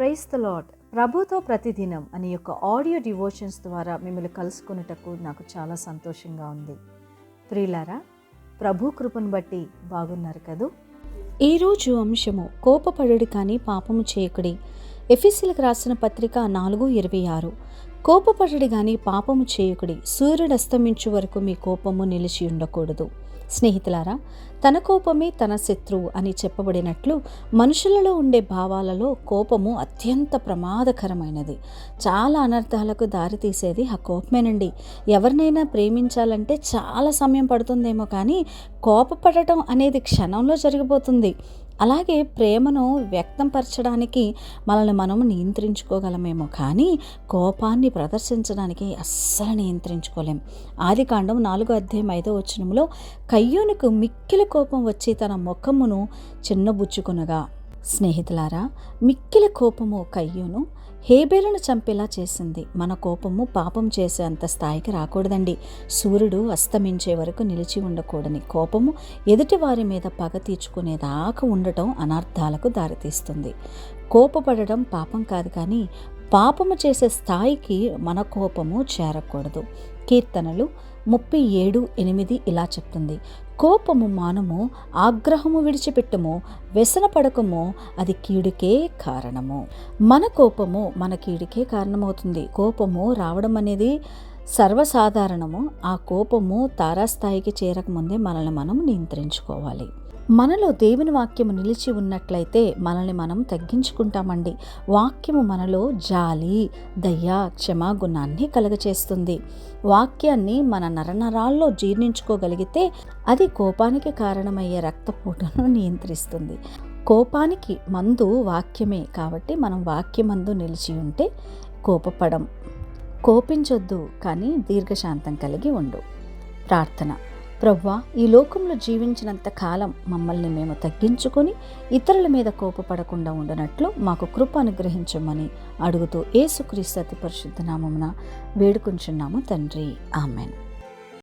Price the lord ప్రభుతో ప్రతిదినం అనే యొక్క ఆడియో డివోషన్స్ ద్వారా మిమ్మల్ని కలుసుకునేటకు నాకు చాలా సంతోషంగా ఉంది. ప్రియులారా ప్రభు కృపను బట్టి బాగున్నారు కదూ? ఈరోజు అంశము కోపపడుడి కానీ పాపము చేయకుడి. ఎఫీసీలకు రాసిన పత్రిక నాలుగు ఇరవై ఆరు. కోపపడుడి కానీ పాపము చేయకుడి. సూర్యుడు అస్తమించు వరకు మీ కోపము నిలిచి ఉండకూడదు. స్నేహితులారా తన కోపమే తన శత్రువు అని చెప్పబడినట్లు మనుషులలో ఉండే భావాలలో కోపము అత్యంత ప్రమాదకరమైనది. చాలా అనర్థాలకు దారితీసేది ఆ కోపమేనండి. ఎవరినైనా ప్రేమించాలంటే చాలా సమయం పడుతుందేమో కానీ కోపపడటం అనేది క్షణంలో జరిగిపోతుంది. అలాగే ప్రేమను వ్యక్తంపరచడానికి మనల్ని మనం నియంత్రించుకోగలమేమో కానీ కోపాన్ని ప్రదర్శించడానికి అస్సలు నియంత్రించుకోలేం. ఆది కాండం నాలుగో అధ్యాయం ఐదో వచనంలో కయ్యోనుకు మిక్కిలి కోపం వచ్చి తన ముఖమును చిన్నబుచ్చుకునగా స్నేహితులారా మిక్కిలి కోపము కయ్యూను హేబేలను చంపేలా చేసింది. మన కోపము పాపం చేసే అంత స్థాయికి రాకూడదండి. సూర్యుడు అస్తమించే వరకు నిలిచి ఉండకూడని కోపము ఎదుటి వారి మీద పగ తీర్చుకునేదాకా ఉండటం అనర్థాలకు దారితీస్తుంది. కోపపడడం పాపం కాదు కానీ పాపము చేసే స్థాయికి మన కోపము చేరకూడదు. కీర్తనలు ముప్పై ఏడు ఎనిమిది ఇలా చెప్తుంది. కోపము మానము ఆగ్రహము విడిచిపెట్టుము వ్యసన పడకము అది కీడుకే కారణము. మన కోపము మన కీడుకే కారణమవుతుంది. కోపము రావడం అనేది సర్వసాధారణము. ఆ కోపము తారాస్థాయికి చేరకముందే మనల్ని మనం నియంత్రించుకోవాలి. మనలో దేవుని వాక్యము నిలిచి ఉన్నట్లయితే మనల్ని మనం తగ్గించుకుంటామండి. వాక్యము మనలో జాలి దయ క్షమాగుణాన్ని కలగచేస్తుంది. వాక్యాన్ని మన నరనరాల్లో జీర్ణించుకోగలిగితే అది కోపానికి కారణమయ్యే రక్తపోటును నియంత్రిస్తుంది. కోపానికి మందు వాక్యమే కాబట్టి మనం వాక్యమందు నిలిచి ఉంటే కోపపడం కోపించొద్దు కానీ దీర్ఘశాంతం కలిగి ఉండు. ప్రార్థన. ప్రవ్వా ఈ లోకంలో జీవించినంత కాలం మమ్మల్ని మేము తగ్గించుకొని ఇతరుల మీద కోపపడకుండా ఉండనట్లు మాకు కృప అనుగ్రహించమని అడుగుతూ ఏసుక్రీస్తు అతి పరిశుద్ధ నామమున వేడుకుంటున్నాము తండ్రి. ఆమెన్.